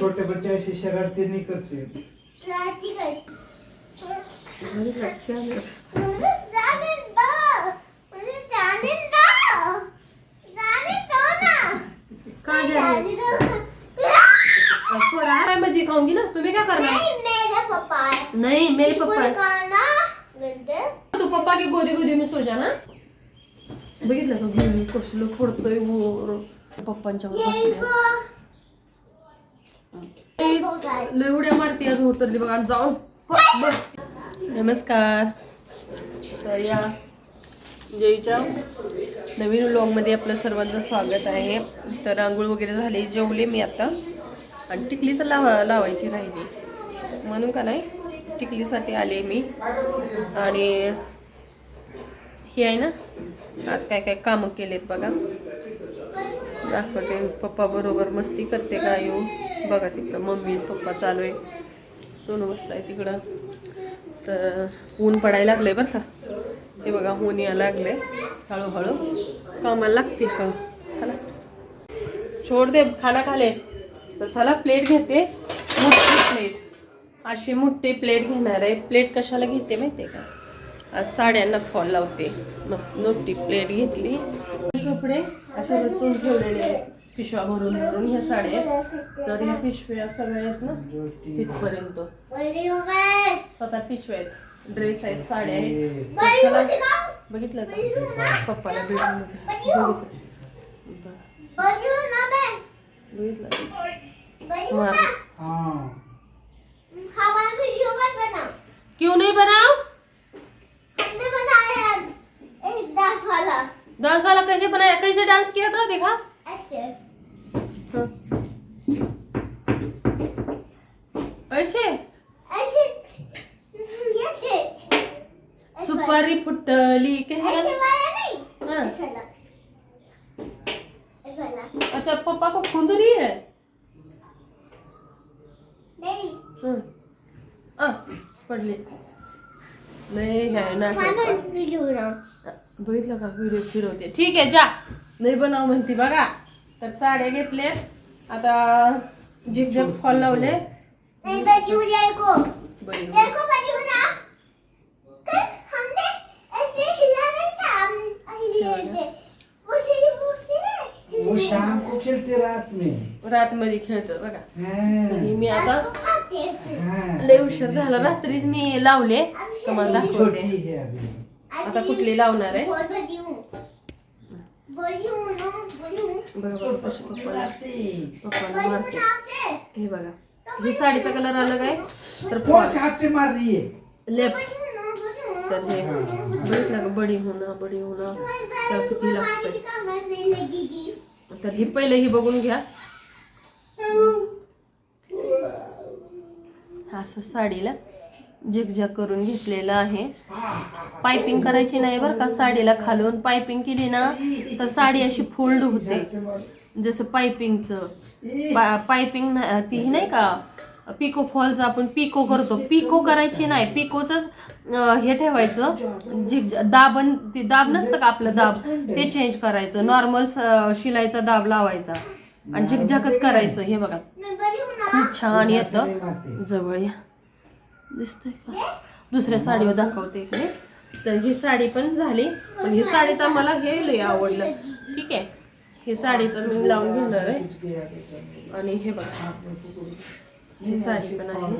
छोटे बच्चे ऐसे शरारती नहीं करते. काय झालं? थोडा काय मध्ये खाऊंगी ना. तुम्ही काय करणार? नहीं मेरे पप्पा तू पप्पा की गोदी गोदी में सो जा ना. बघितलं का? घेऊन कसलं फोडतोय वर. पप्पांच्या बसले. मारते अजून उतरली बघा जाऊन. नमस्कार. तर या जयच्या नवीन व्लॉगमध्ये आपलं सर्वांचं स्वागत आहे. तर आंघोळ वगैरे झाली जेवले मी आता. आणि टिकलीच लावा लावायची राहिली. म्हणून का नाही टिकलीसाठी आले मी. आणि हे आहे ना आज काय काय कामं केलेत बघा. दाखवते. पप्पा बरोबर मस्ती करते का येऊ बघा तिकडं मम्मी पप्पा चालू आहे. सोनू आहे तिकडं. तर ऊन पडायला लागलं आहे बरं का? हे बघा ऊन यायला लागलं आहे हळूहळू कामाला लागते का? चला. छोड दे खाना खाले तर चला प्लेट घेते. मोठी प्लेट. अशी मोठी प्लेट घेणार आहे. प्लेट कशाला घेते माहिती आहे का? आज साड्यांना फॉल लावते. मग मोठी प्लेट घेतली. कपडे असे रचून ठेवलेले. पिशव्या भरून भरून ह्या साड्या आहेत. तर ह्या पिशव्या सगळ्या आहेत ना तिथपर्यंत. स्वतः पिशव्या आहेत. ड्रेस आहेत साड्या आहेत. बघितलं का? पप्पाला भेटून बघितलं. बघितलं हाँ. क्यों नहीं बनाओ डांस वाला। कैसे बनाया? कैसे डांस किया था? देखा। हाँ। ऐसे? ऐसे। सुपारी फुटली कैसे गाना? हाँ। अच्छा पप्पा को खूंद रही है? हाँ। आ, पडले नाही है ना बघितलं का? व्हिडिओ फिरवते. ठीक आहे जा. नाही बनाव म्हणती बघा. तर साड्या घेतले. आता झिकझक फॉल लावले. नहीं थे वो है शाम को खेलते रात में। रात मध्ये खेळतो बघा. हाँ, आणि मी आता हैं हाँ। लय उशीर झाला रात्री मी लावले. तुम्हाला दाखवते. है अभी आता कुठली लावणार आहे? हूँ बड़ी हूँ ना बड़ी हूँ बघा. हूँ हे हे साडीचा कलर आला काय तर कौन से हाथ से मार रही है? लेफ्ट. बड़ी हूँ ना बड़ी हूँ तर हे बघितलं का? बडी होणं बडी होणं. त्याला किती लगेगी तर हे पहिले ही बघून घ्या. असं साडीला. झिकझॅक करून घेतलेलं आहे. पायपिंग करायची नाही बरं का साडीला खालून पायपिंग केली ना तर साडी अशी फोल्ड होते. जसं पायपिंगचं. पा पायपिंग ती नाही का पिको फॉलचं आपण पिको करतो. पिको करायची नाही पिकोचंच हे ठेवायचं. झिग दाबन ते दाब नसतं का आपलं दाब? ते चेंज करायचं. नॉर्मल शिलाईचा दाब लावायचा. आणि झिकझॅकच करायचं. हे बघा. खूप छान येतं. जवळ या. दिसतंय का? दुसऱ्या साडीवर दाखवते इकडे. तर ही साडी पण झाली पण ही साडीचा मला हे लय आवडलं. ठीक आहे? ही साडीचं मी लावून घेणार आहे. आणि हे बघा। ही साडी पण आहे.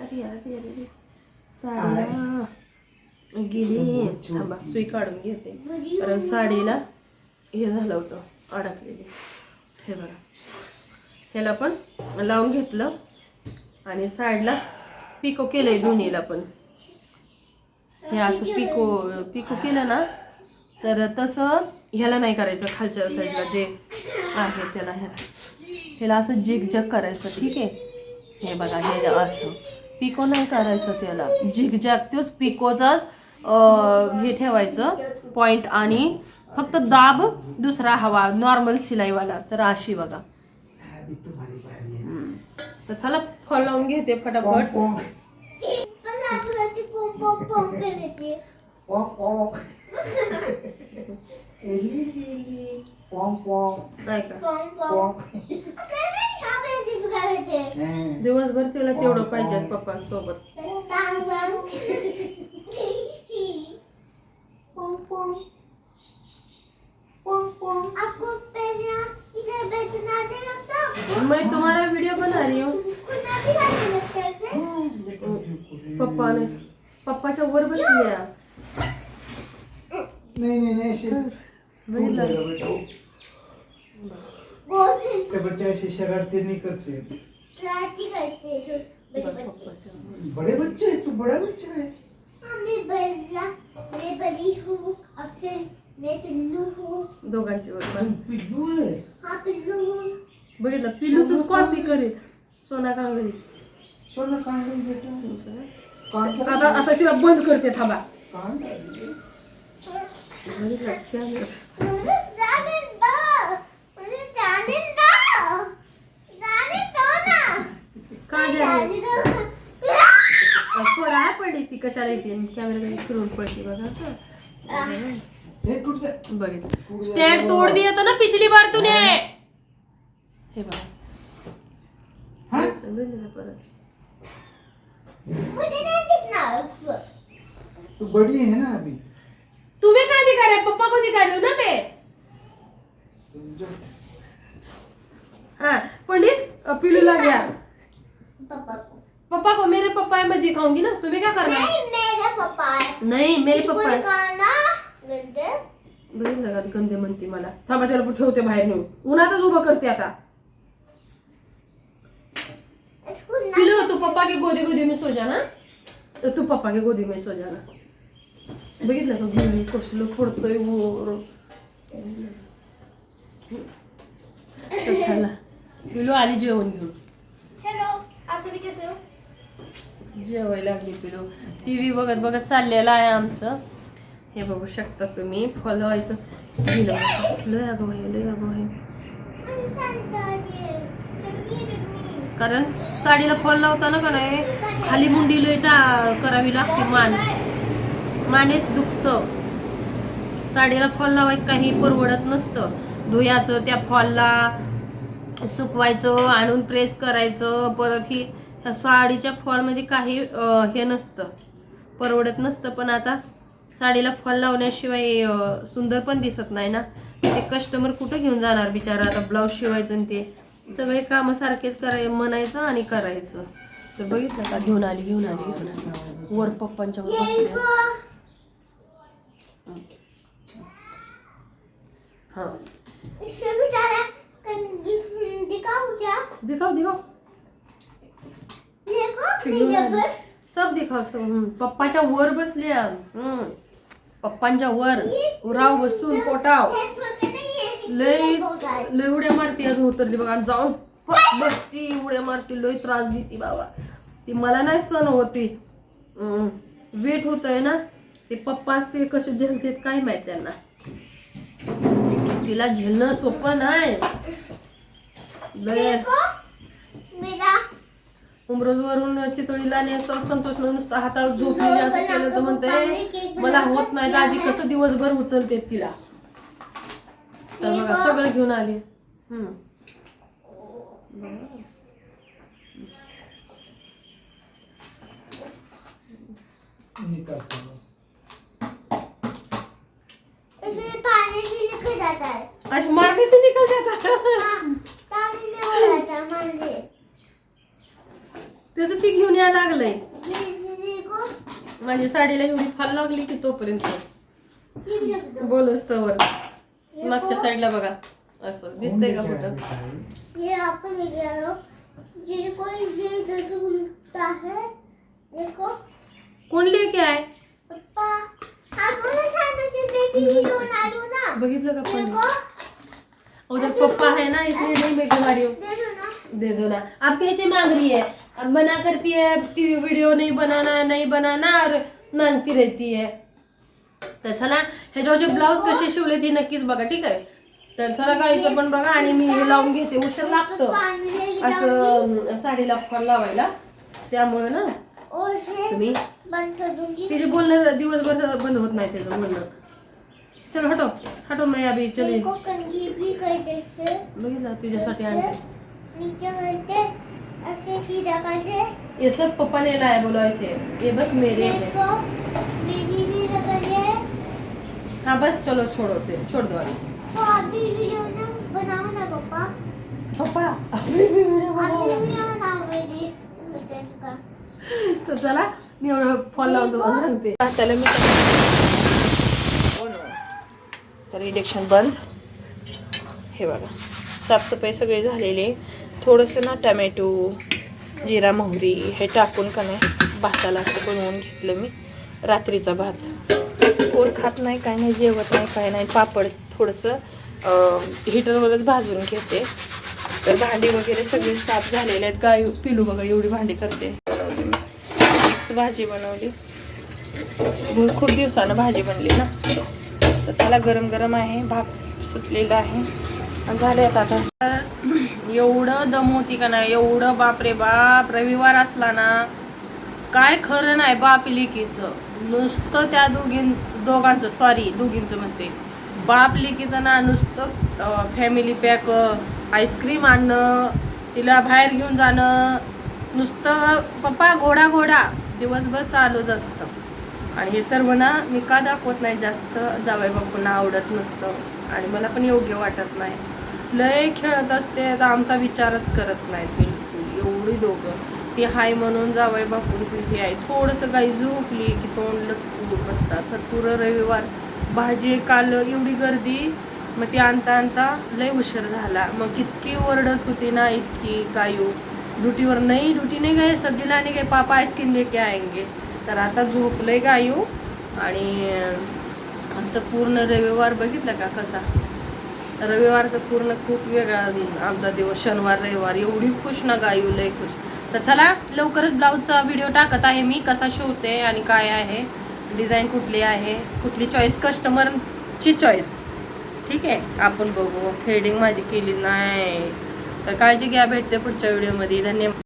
अरे अरे अरे साडीला गेली. थांबा सुई काढून घेते. कारण साडीला हे झालं होतं अडकलेली. हे बघा. ह्याला पण लावून घेतलं आणि साईडला पिको केलंय दोन्हीला पण. हे असं पिको पिको केलं ना तर तसं ह्याला नाही करायचं खालच्या साईडला जे आहे त्याला ह्याला. ह्याला असं जिगजग करायचं ठीक आहे? हे बघा हे असं. पिको नाही करायचं त्याला. जिगजग तोच पिकोचाच हे ठेवायचं पॉइंट आणि फक्त दाब दुसरा हवा नॉर्मल शिलाईवाला तर अशी बघा. तर चला फॉल लावून घेते फटाफट. पोंग पण आपण असे पोम पोंग पोंग पोंग करते पॉक पॉक एली लिली पॉक पॉक नाही का पोंग पोंग पॉक काय ह्या बेसिस करते हं. दिवसभर तिला तेवढं पाहिजे पप्पा सोबत बांग बांग पॉक पॉक पॉक पॉक आपको पहले इधर बैठना अच्छा लगता मैं तुम्हारा वीडियो बना रही हूँ कुन्ना भी अच्छा लगता है क्या? हं, देखो, देखो. पप्पाने पप्पाच्या वर बसली नहीं नहीं नहीं बघितलं. बेटा. ही बच्चे ऐसे शरारती नहीं करते. शरारती करते. हैं जो बड़े बच्चे. पप्पाच्या बड़े बच्चे? तू बड़ा बच्चा है हाँ, मैं बड़ा मैं बड़ी हूँ अब से मैं पिल्लू हूँ. दोघांची वर तू बस. पिल्लू है हाँ पिल्लू हूँ. बघितलं पिलूच कॉपी करेल सोना कांगडी सोना कहाँ गई बेटा आता आता तिला बंद करते थांबा. कहाँ जा रही है? बघितलं camera. मुझे जाने दो मुझे जाने दो जाने दो ना का जाने जाने दो थोडा पडली ती कशाला येते? कॅमेरा फिरून पडते बघा बघितलं स्टँड तोड दिया था ना पिछली बार तूने. हे बघा. हाँ? परत. तू बड़ी है ना अभी तुम्हें कहाँ दिखा रहे पप्पा को दिखा रही हूँ ना मैं? तुम जो हाँ पंडित पिलूला गया पापा को पप्पा को मेरे पप्पा है मैं दिखाऊंगी ना. तुम्हें क्या करना है नहीं मेरा पापा है। नाही मेरे पप्पा आहे. गाना गंदे। बघितलं गंदे म्हणते मला. थांबा त्याला ठेवते बाहेर नेऊन. उन्हातच उभं करते आता. पिलू तू पप्पा के गोदी गोदी में सो जाना तर तू पप्पा के गोदी में सो जाना बघितलं का? घेऊन कसलं फोडतोय वर. चला पिलू आली जेवण घेऊन. हेलो आप सभी कैसे हो? जेवायला लागली पिलू. टी व्ही बघत बघत चाललेलं आहे आमचं. हे बघू शकता तुम्ही. फॉलो व्हायचं. लय अगं लय अगं कारण साडीला फॉल लावताना का नाही खाली मुंडी लय टा करावी लागते मान. मानेत दुखतं. साडीला फॉल लावायचं काही परवडत नसतं. धुयाचं त्या फॉलला सुकवायचं आणून प्रेस करायचं परत ही त्या साडीच्या फॉलमध्ये काही हे नसतं. परवडत नसतं पण आता साडीला फॉल लावण्याशिवाय सुंदर पण दिसत नाही ना. ते कस्टमर कुठं घेऊन जाणार बिचारा? आता ब्लाऊज शिवायचं आणि ते सगळे कामं सारखेच कराय म्हणायचं आणि करायचं. तर बघितलं का? घेऊन आली घेऊन आली घेऊन आली. वर पप्पांच्या वर बसले बसल्या. हां. दिखाव दिखाव. आली. सब दिखाव सब. पप्पाच्या वर बसल्या. पप्पांच्या वर. उराव बसून पोटाव. लय. लय उड्या मारते अजून उतरली बघा. आणि जाऊन बसती उड्या मारते लय त्रास देते बाबा. ती मला नाही सण होती. वेट होत आहे ना. ते पप्पा ते कसे झेलतेत काय माहीत त्यांना. तिला झेलणं सोपं नाही. लय. देखो मेरा. उमरजवरून चितळीला न्यायचं संतोष नुसतं हातावर झोपलेली असं केलं तर म्हणते मला होत नाही दाजी कसं दिवसभर उचलते तिला. तर बघा सगळं घेऊन आली. हम्म. निकालता हूँ इसमें पानी भी लिखा जाता है अशी मारने से निकल जाता हाँ, हो है त्याचं ती घेऊन यायला लागलंय. ये देखो माझी साडीला एवढी फाल लागली की तोपर्यंत. बोलच तवर. मागच्या साईडला बघा. असं दिसतंय का कुठं ये आपको लिख रहा हो? ये कोई ये इधर से उल्टा है देखो। कोण लेके आहे पप्पा आप बोलो सामने से बेबी हीरो बना लो ना? बघितलं का पण देखो। उधर पप्पा है ना इसलिए नहीं मैं घुमा रही हूँ. दे दो ना। दे दो ना. आप कैसे मांग रही है? अब मना करती है टीवी वीडियो नहीं बनाना नहीं बनाना और मांगती रहती है. तर चला ह्याच्यावर जे ब्लाऊज कसे शिवले ती नक्कीच बघा ठीक आहे? तर चला गाईचं पण बघा आणि मी हे लावून घेते. उशीर लागतं. असं साडीला फॉल लावायला. त्यामुळे ना तुम्ही तिचे बोलणं दिवसभर बंद होत नाही त्याचं बोलणं. चल हटो हटो मैं अभी चले बघितलं तुझ्यासाठी आणते ये सब पप्पा ने लाया बोलो ऐसे ये बस मेरे. मेरे हाँ बस चलो छोड़ो ते छोड़ दो। अभी तो वीडियो ना बनाओ ना पापा। पप्पा अभी भी वीडियो बनाओ। भी ना. वीडियो बनाओ मेरी content का। तर चला मी एवढं फॉल लावून तुम्हाला सांगते त्याला मी। तर इंडक्शन बंद। हे बघा साफसफाई सगळी झालेली। थोडंसं ना टमॅटो जिरा मोहरी हे टाकून का नाही भाताला असं बनवून घेतलं मी रात्रीचा भात. कोण खात नाही काय नाही जेवत नाही काय नाही. पापड थोडंसं हिटरवरच भाजून घेते. तर भांडी वगैरे सगळे साफ झालेले आहेत. काय पिलू बघा एवढी भांडी करते. मिक्स भाजी बनवली. खूप- दिवसानं भाजी बनली ना. तर चला गरम गरम आहे. भात सुटलेला आहे. झाले आता आता. तर एवढं दम होती का नाही? एवढं बापरे बाप! रविवार असला ना काय खरं नाही बाप कीचं नुसतं त्या दोघीं दोघांचं सॉरी दोघींचं म्हणते. बाप लेकीचं ना नुसतं फॅमिली पॅक आईस्क्रीम आणणं तिला बाहेर घेऊन जाणं नुसतं पप्पा घोडा घोडा दिवसभर चालूच असतं. आणि हे सर्व ना मी का दाखवत नाही जास्त जावई बापूंना आवडत नसतं. आणि मला पण योग्य वाटत नाही. लय खेळत असते तर आमचा विचारच करत नाहीत बिलकुल. एवढी दोघं. ती हाय म्हणून जावई बापूंची हे आहे. थोडंसं गाई झोपली की तोंड लटकून बसतात तर पुरं रविवार भाजी काल एवढी गर्दी मग ती आणता आणता लय उशीर झाला. मग इतकी ओरडत होती ना इतकी गायू. ड्युटीवर नाही ड्युटी नाही गाय सब्जी आणि काय पापा आईस्क्रीम लेके आएंगे. तर आता झोपलंय गायू आणि आमचं पूर्ण रविवार बघितलं का कसा? रविवारचा पूर्ण खूप वेगळा आमचा दिवस शनिवार रविवार. एवढी खुश ना गायू लय खुश. तर चला लवकरच ब्लाऊजचा व्हिडिओ टाकत आहे मी कसा शिवते आणि काय आहे डिझाईन कुठली आहे कुठली चॉईस कस्टमरची चॉईस ठीक आहे आपण बघू. थ्रेडिंग माझी केली नाही. तर काळजी घ्या भेटते पुढच्या व्हिडिओमध्ये धन्यवाद.